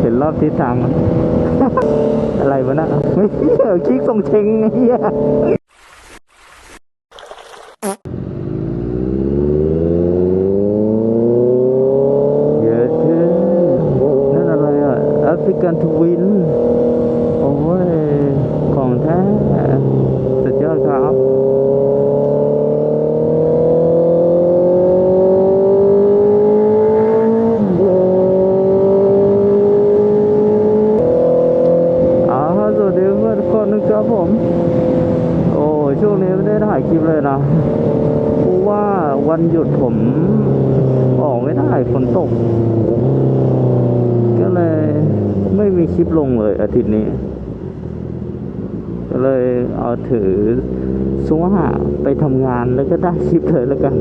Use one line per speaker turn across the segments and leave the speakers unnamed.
เห็นรอบทิศทาง อะไรวะนะไม่เหี้ยคลิกทรงเชงเหี้ยเยอะขึ้นนั่นอะไรอะแอฟริกันทวิน โอ้ย ของแท้ สุดยอดครับ อาสวัสดีเพื่อนทุกคนนะครับ ผม โอ้ช่วงนี้ไม่ได้ถ่ายคลิปเลยนะเพราะว่าวันหยุดผมออกไม่ได้ฝนตก ก็เลยไม่มีคลิปลงเลยอาทิตย์นี้ ก็เลยเอาถือสว่าไปทำงานแล้วก็ได้คลิปเลยแล้วกัน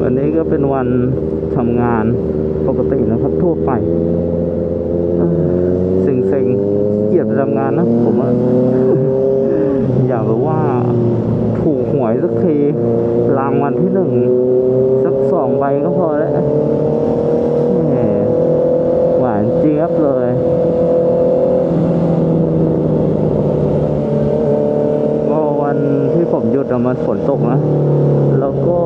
วันนี้ก็เป็นวันทำงานปกตินะครับทั่วไป เซ็งเซ็งๆเกียดไปทำงานนะผมอะอยากแบบว่าถูกหวยสักทีรางวัลที่หนึ่งสักสองใบก็พอแล้วหวานเจี๊ยบเลยก็วันที่ผมหยุดอะมันฝนตกนะ แล้วก็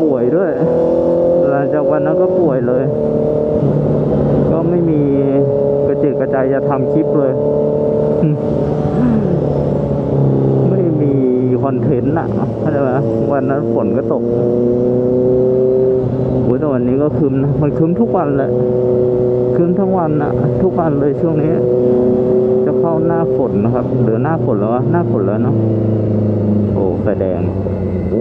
ป่วยด้วย หลังจากวันนั้นก็ป่วยเลย ก็ไม่มีกระ จะใจจะทำคลิปเลย ไม่มีคอนเทนต์อะเข้าใจไหมวันนั้นฝนก็ตกโอ้ยแต่วันนี้ก็คืมนะมันคืมทุกวันเลยคืมทั้งวันอะ ทุกวันเลยช่วงนี้ จะเข้าหน้าฝนนะครับหรือหน้าฝนแล้ววะหน้าฝนแล้วเนาะโอ้ไฟแดง โ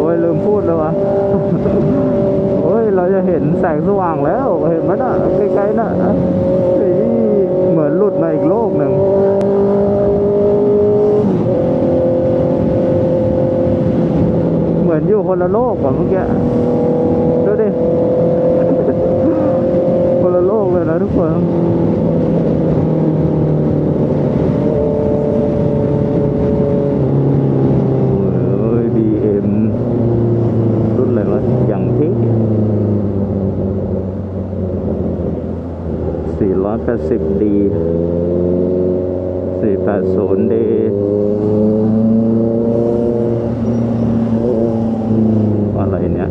อ้ยลืมพูดเลยวะ โอ้ยเราจะเห็ นแสงสว่างแล้วเห็นไหมน่ะไกลๆน่ะเหมือนหลุดมาอีกโลกหนึ่งเหมือนอยู่คนละโลกกว่าเมื่อกี้ดูดิ คนละโลกเลยนะทุกคน โอ้ย BM รุ่นอะไรวะอย่างเท่ 480 D 480 D อะไรเนี่ย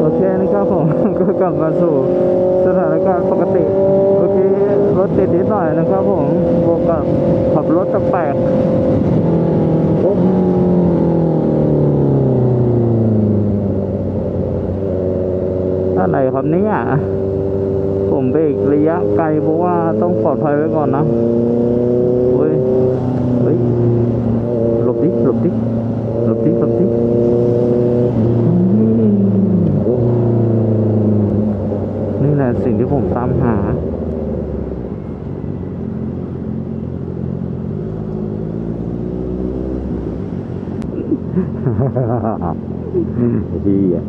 โอเคนะครับผม ก็ก ลับมาสู่สถานการณ์ปกติโอเครถติดนิดหน่อยนะครับผมบวกกับขับรถแปลกอะไรครับเนี่ยผมเบรกระยะไกลเพราะว่าต้องปลอดภัยไว้ก่อนนะเฮ้ย เฮ้ย หลบดิ หลบดิ หลบดิ หลบดิ แหละสิ่งที่ผมตามหา ดีอะ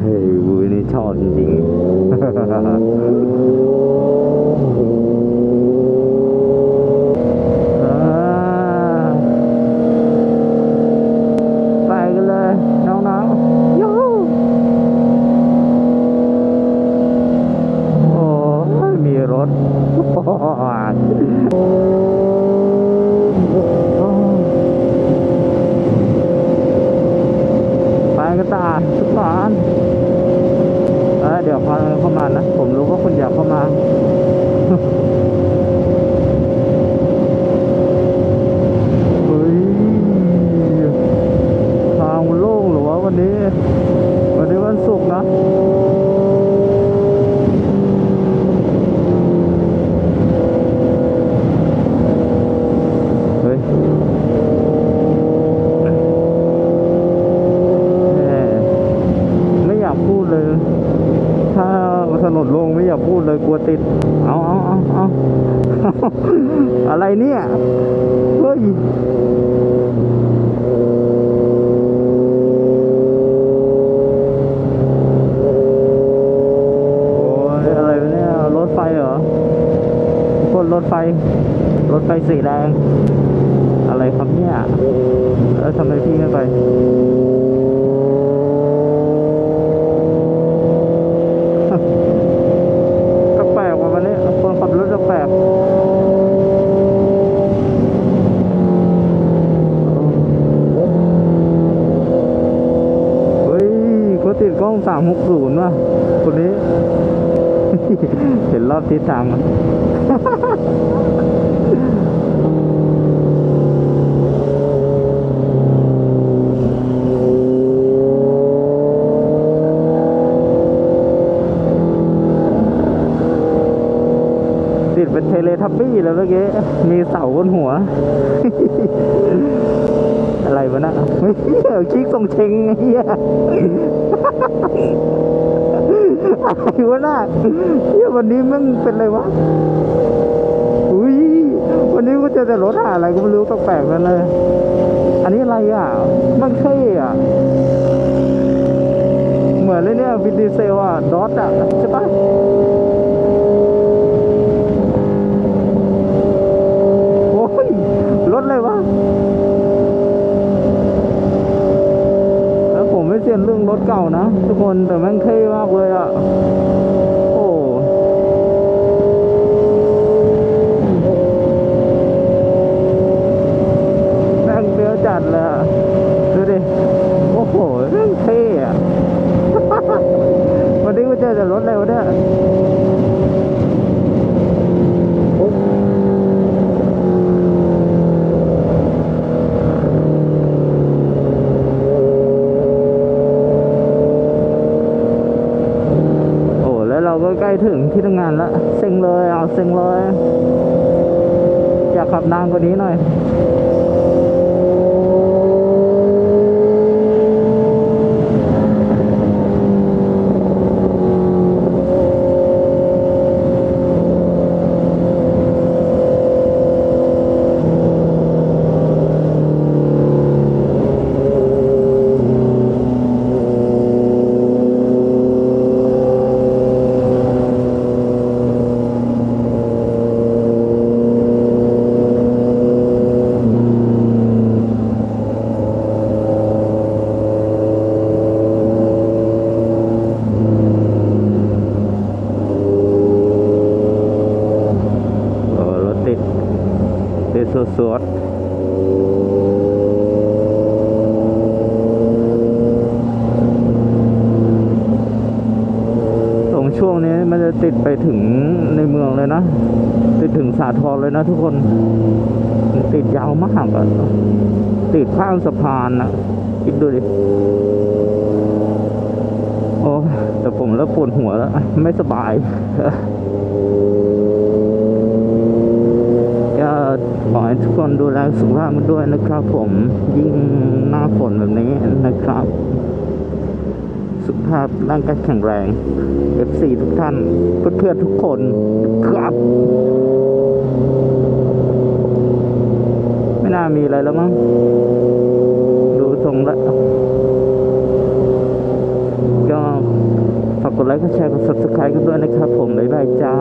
เฮ้ยวูนี่ชอบจริงๆอ่าไปกันเลย น้องๆยูฮูโอ้ยมีรถ ไปกันตาทุกคนเออเดี๋ยวพอเข้ามานะ ผมรู้ว่าคุณอยากเข้ามา เฮ้ย ทางมันโล่งเหรือ วันนี้ วันนี้วันศุกร์นะเฮ้ยไม่อยากพูดเลยถ้าถนนโลงไม่อยากพูดเลยกลัวติด เอาเอาเอาเอาอะไรเนี่ย เฮ้ย โอ้ยอะไรวะเนี่ย รถไฟเหรอทุกคน รถไฟ รถไฟสีแดง อะไรครับเนี่ยแล้ทำไมพี่ไม่ไปก็แปลกว่าวันนี้คนขับรถจะแปลกเฮ้ยเขาติดกล้องสามหกศูนย์ว่ะคนนี้ เห็นรอบทิศทางอะ ติดเป็นเทเลทับบี้ แล้วเมื่อกี้มีเสาบนหัว อะไรวะนะเฮ้ยคิกทรงเชงเหี้ยอะไรวะน่ะเหี้ยวันนี้มึงเป็นอะไรวะอุ้ยวันนี้กูเจอแต่รถหาอะไรก็ไม่รู้แปลกๆนั่นเลย อันนี้อะไรอะ มันเท่อะ เหมือนเลยเนี่ยวินดีเซลอะดอทอะใช่ปะ โอ้ย รถเลยวะ แล้วผมไม่เซียนเรื่องร ถเก่านะ ทุกคนแต่แม่งเท่มากเลยอะ โอ้แม่งเปรี้ยวจัดเลยอะ ดูดิ โอ้โหแม่งเท่อะ วันนี้กูเจอแต่รถอะไรวะเนี่ย โอ้แล้วเราก็ใกล้ ถึงที่ทำงานแล้วเซ็งเลยเอาเซ็งเลย อยากขับนานกว่านี้หน่อย โอ้รถติดติดสวดๆต รงนี้มันจะติดไปถึงในเมืองเลยนะ ติดถึงสาทรเลยนะทุกคน ติดยาวมากอะติดข้างสะพานนะคิดดูดิ โอ้แต่ผมเริ่มปวดหัวแล้ว ไม่สบายก็ขอให้ทุกคนดูแลสุขภาพกันด้วยนะครับผมยิ่งหน้าฝนแบบนี้นะครับ สุขภาพร่างกายแข็งแรง FC ทุกท่าน เพื่อนๆทุกคนครับ ไม่น่ามีอะไรแล้วมั้ง ดูทรงแล้วก็ฝากกดไลค์กดแชร์กด subscribe กันด้วยนะครับผมบ๊ายบายจ้า